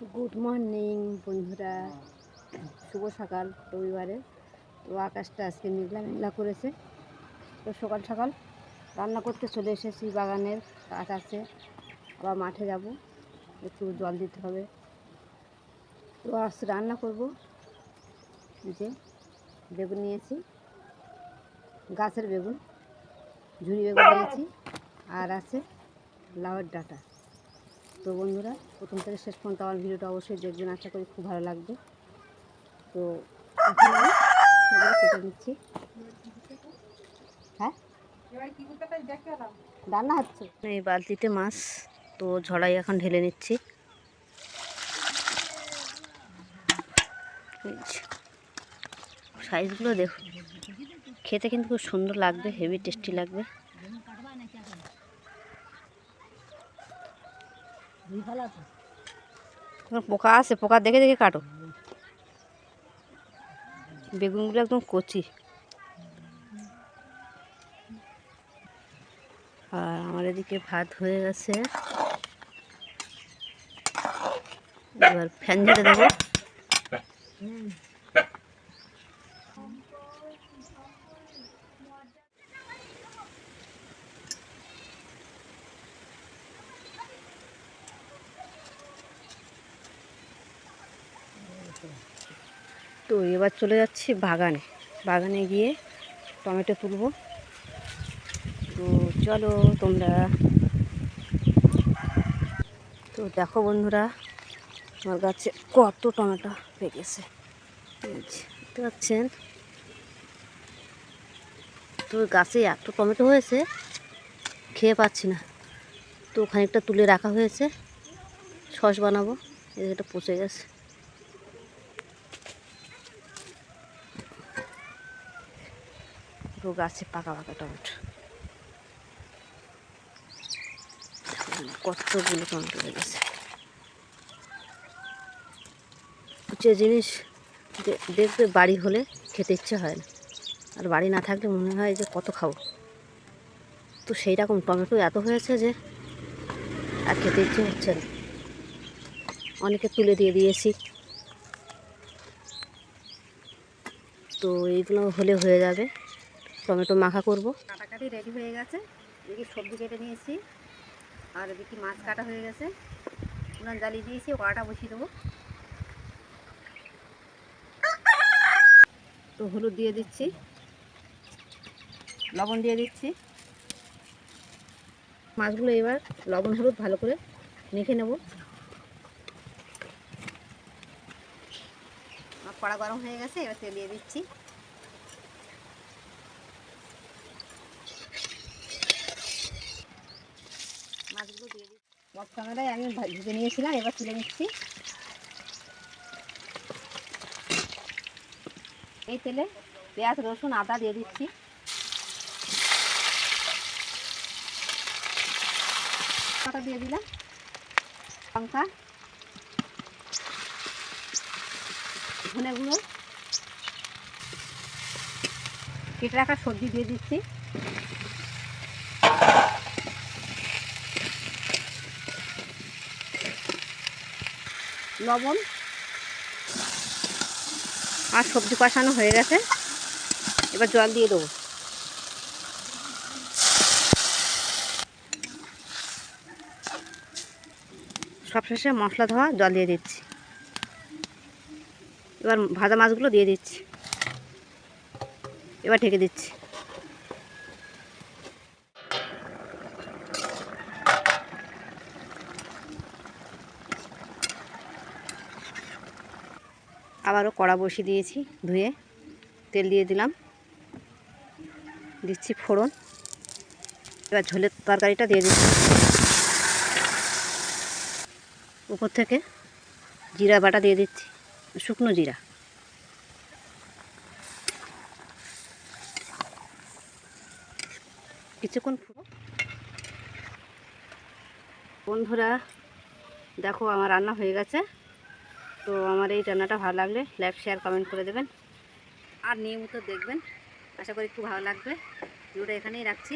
Good morning বন্ধুরা। শুভ সকাল রবিবারে। তো আকাশটা আজকে মেঘলা মেঘলা করেছে। তো সকাল সকাল রান্না করতে চলে এসেছি বাগানের কাজ আছে। আবার মাঠে যাব। একটু জল দিতে হবে। তো আজ রান্না করব। যে বেগুন নিয়েছি। গাছের বেগুন ঝুড়ি বেগুন নিয়েছি। আর আছে লাউয়ের ডাঁটা। তো বন্ধুরা, প্রথম থেকে শেষ পর্যন্ত আমার ভিডিওটা অবশ্যই দেখবেন, আশা করি খুব ভালো লাগবে। তো কেটে নিচ্ছি। হ্যাঁ? রান্না হচ্ছে? এই বালতিতে মাছ তো ঝড়াই এখন ঢেলে নিচ্ছি। সাইজগুলো দেখুন। খেতে কিন্তু খুব সুন্দর লাগবে হেভি টেস্টি লাগবে। পোকা আছে, পোকা দেখে দেখে কাটো। বেগুনগুলো একদম কচি। আর আমার এদিকে ভাত হয়ে গেছে। এবার ফ্যান ঝেড়ে দেবো। তো এবার চলে যাচ্ছি বাগানে। বাগানে গিয়ে টমেটো তুলবো। তো চলো তোমরা। তো দেখো বন্ধুরা, আমার গাছে কত টমেটো পেকেছে দেখতে পাচ্ছেন? তো গাছে এত টমেটো হয়েছে, খেয়ে পাচ্ছি না। তো খানিকটা তুলে রাখা হয়েছে। সস বানাবো এটা পচে গেছে। পুরো গাছে পাকা পাকা টমেটো। কতগুলো টমেটো হয়ে গেছে। যে জিনিস দেখবে বাড়ি হলে খেতে ইচ্ছে হয় না। আর বাড়ি না থাকলে মনে হয় যে কত খাব। তো সেই রকম টমেটো এত হয়েছে যে আর খেতে ইচ্ছে হচ্ছে না। অনেকে তুলে দিয়ে দিয়েছি। তো এইগুলো হলে হয়ে যাবে। টমেটো মাখা করব। কাটাকাটি রেডি হয়ে গেছে। এদিকে সবজি কেটে নিয়েছি। আর এদিকে মাছ কাটা হয়ে গেছে। উনান জ্বালিয়ে দিয়েছি কড়াটা বসিয়ে দেবো। তো হলুদ দিয়ে দিচ্ছি। লবণ দিয়ে দিচ্ছি। মাছগুলো এবার লবণ, হলুদ ভালো করে মেখে নেব। কড়া গরম হয়ে গেছে, এবার তেল দিয়ে দিচ্ছি মাছগুলো দিয়ে আমি ভেজে নিয়েছিলাম, এবার তুলে নিচ্ছি। এই তেলে পেঁয়াজ, রসুন, আদা দিয়ে দিচ্ছি। আটা দিয়ে দিলাম। লঙ্কা, ধনে গুঁড়ো। কেটে রাখা সবজি দিয়ে দিচ্ছি। লবণ আর সবজি কষানো হয়ে গেছে। এবার জল দিয়ে দেবো। সবশেষে মশলা ধোয়া, জল দিয়ে দিচ্ছি। এবার ভাজা মাছগুলো দিয়ে দিচ্ছি। এবার ঢেকে দিচ্ছি। আবারও কড়া বসিয়ে দিয়েছি, ধুয়ে তেল দিয়ে দিলাম। দিচ্ছি ফোড়ন। এবার ঝোলের তরকারিটা দিয়ে দিচ্ছি। উপর থেকে জিরা বাটা দিয়ে দিচ্ছি, শুকনো জিরা। কিছুক্ষণ ফুটো বন্ধুরা, দেখো আমার রান্না হয়ে গেছে। তো আমার এই রান্নাটা ভালো লাগলে লাইক শেয়ার কমেন্ট করে দেবেন। আর নিয়মিত দেখবেন। আশা করি একটু ভালো লাগবে। ভিডিওটা এখানেই রাখছি।